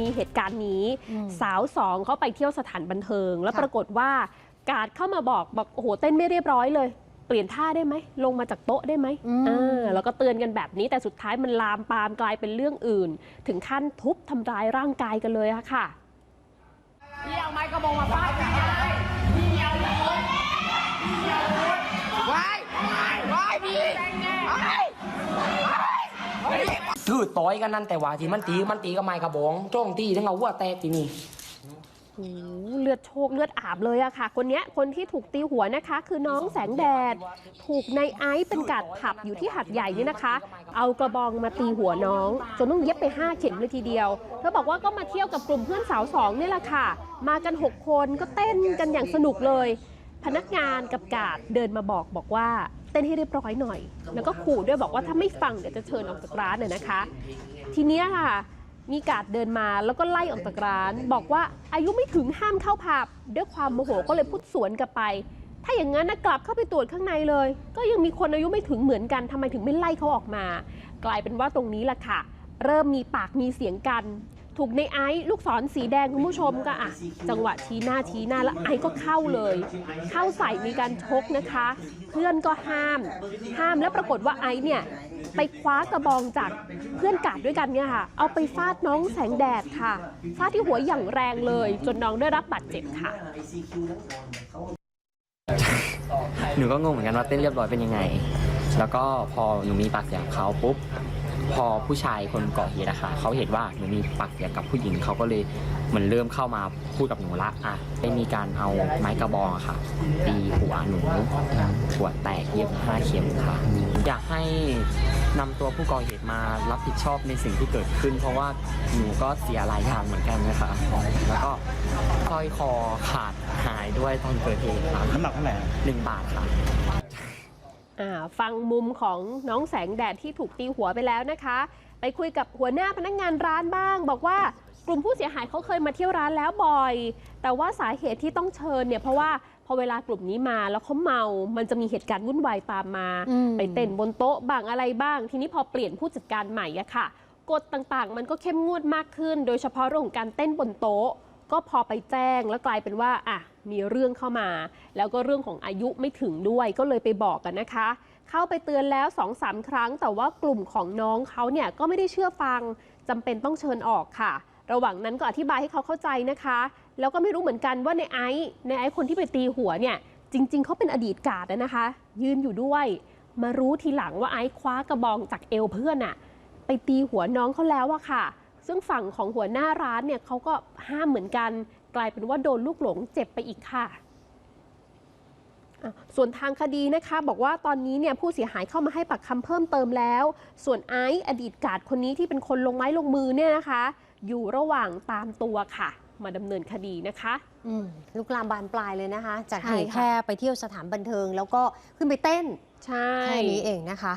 มีเหตุการณ์นี้อืมสาวสองเขาไปเที่ยวสถานบันเทิง แล้วค่ะปรากฏว่าการดเข้ามาบอกบอกโอ้โหเต้นไม่เรียบร้อยเลย เปลี่ยนท่าได้ไหม ลงมาจากโต๊ะได้ไหมอืมเออแล้วก็เตือนกันแบบนี้แต่สุดท้ายมันลามปามกลายเป็นเรื่องอื่น ถึงขั้นทุบทำร้ายร่างกายกันเลยอะค่ะพี่เอาไม้กระบองมาฟาด คือต่อยกันนั่นแต่ว่าที่มันตีมันตีกับไม้กระบองจ้องตีถึงเอาหัวแตกที่นี่โอ้โหเลือดโชกเลือดอาบเลยอะค่ะ คนเนี้ยคนที่ถูกตีหัวนะคะ คือน้องแสงแดด ถูกในไอซ์เป็นกาดผับอยู่ที่หัดใหญ่นี่นะคะ เอากระบองมาตีหัวน้อง จนต้องเย็บไป 5 เข็มเลยทีเดียวเธอบอกว่าก็มาเที่ยวกับกลุ่มเพื่อนสาวสองนี่แหละค่ะ มากัน 6 คนก็เต้นกันอย่างสนุกเลย พนักงานกับกาดเดินมาบอกบอกว่า เต้นให้เรียบร้อยหน่อย แล้วก็ขู่ด้วยบอกว่าถ้าไม่ฟังเดี๋ยวจะเชิญออกจากร้านน่ยนะคะ ทีเนี้ยค่ะมีกาดเดินมาแล้วก็ไล่ออกจากร้าน บอกว่าอายุไม่ถึงห้ามเข้าผับด้วยความโมโหก็เลยพูดสวนกลับไป ถ้าอย่างนั้นนะกลับเข้าไปตรวจข้างในเลย ก็ยังมีคนอายุไม่ถึงเหมือนกันทำไมถึงไม่ไล่เขาออกมา กลายเป็นว่าตรงนี้แหละค่ะ เริ่มมีปากมีเสียงกัน ถูกในไอซ์ลูกศรสีแดงคุณผู้ชมก็อะ จังหวะชี้หน้าชี้หน้าแล้วไอซ์ก็เข้าเลย เข้าใส่มีการชกนะคะ เพื่อนก็ห้าม ห้ามแล้วปรากฏว่าไอซ์เนี่ยไปคว้ากระบองจากเพื่อนกาดด้วยกันเนี่ยค่ะ เอาไปฟาดน้องแสงแดดค่ะ ฟาดที่หัวอย่างแรงเลย จนน้องได้รับบาดเจ็บค่ะ หนูก็งงเหมือนกันว่าเต้นเรียบร้อยเป็นยังไง แล้วก็พอหนูมีปากเสียงเขาปุ๊บ พอผู้ชายคนก่อเหตุอะค่ะเขาเห็นว่าหนูมีปากเสียงกับผู้หญิงเขาก็เลยเหมือนเริ่มเข้ามาพูดกับหนูละอะได้มีการเอาไม้กระบองอะค่ะตีหัวหนูหัวแตกเย็บห้าเข็มค่ะ อยากให้นำตัวผู้ก่อเหตุมารับผิดชอบในสิ่งที่เกิดขึ้น เพราะว่าหนูก็เสียหลายอย่างเหมือนกันนะคะแล้วก็สร้อยคอขาดหายด้วยตอนเกิดเหตุค่ะน้ำหนักเท่าไหร่หนึ่งบาทค่ะอ่า ฟังมุมของน้องแสงแดดที่ถูกตีหัวไปแล้วนะคะ ไปคุยกับหัวหน้าพนักงานร้านบ้าง บอกว่ากลุ่มผู้เสียหายเขาเคยมาเที่ยวร้านแล้วบ่อย แต่ว่าสาเหตุที่ต้องเชิญเนี่ยเพราะว่าพอเวลากลุ่มนี้มาแล้วเขาเมา มันจะมีเหตุการณ์วุ่นวายตามมาอืมไปเต้นบนโต๊ะบ้างอะไรบ้าง ทีนี้พอเปลี่ยนผู้จัดการใหม่อะค่ะกฎต่างๆ มันก็เข้มงวดมากขึ้น โดยเฉพาะเรื่องของการเต้นบนโต๊ะ ก็พอไปแจ้งแล้วกลายเป็นว่าอะมีเรื่องเข้ามา แล้วก็เรื่องของอายุไม่ถึงด้วยก็เลยไปบอกกันนะคะ เข้าไปเตือนแล้ว2อสาครั้ง แต่ว่ากลุ่มของน้องเขาเนี่ยก็ไม่ได้เชื่อฟังจำเป็นต้องเชิญออกค่ะ ระหว่างนั้นก็อธิบายให้เขาเข้าใจนะคะ แล้วก็ไม่รู้เหมือนกันว่าในไอซ์ในไอซ์คนที่ไปตีหัวเนี่ยจริง ๆเขาเป็นอดีตกาดนะคะ ยืนอยู่ด้วยมารู้ทีหลังว่าไอซ์คว้ากระบองจากเอวเพื่อนอะไปตีหัวน้องเขาแล้วอะค่ะ ซึ่งฝั่งของหัวหน้าร้านเนี่ยเขาก็ห้ามเหมือนกัน กลายเป็นว่าโดนลูกหลงเจ็บไปอีกค่ะอะส่วนทางคดีนะคะบอกว่าตอนนี้เนี่ยผู้เสียหายเข้ามาให้ปากคำเพิ่มเติมแล้ว ส่วนไอซ์อดีตกาดคนนี้ที่เป็นคนลงไม้ลงมือเนี่ยนะคะ อยู่ระหว่างตามตัวค่ะ มาดำเนินคดีนะคะอืมลุกลามบานปลายเลยนะคะ จากใช่เหตุค่ะแค่ไปเที่ยวสถานบันเทิง แล้วก็ขึ้นไปเต้นใช่แค่นี้เองนะคะ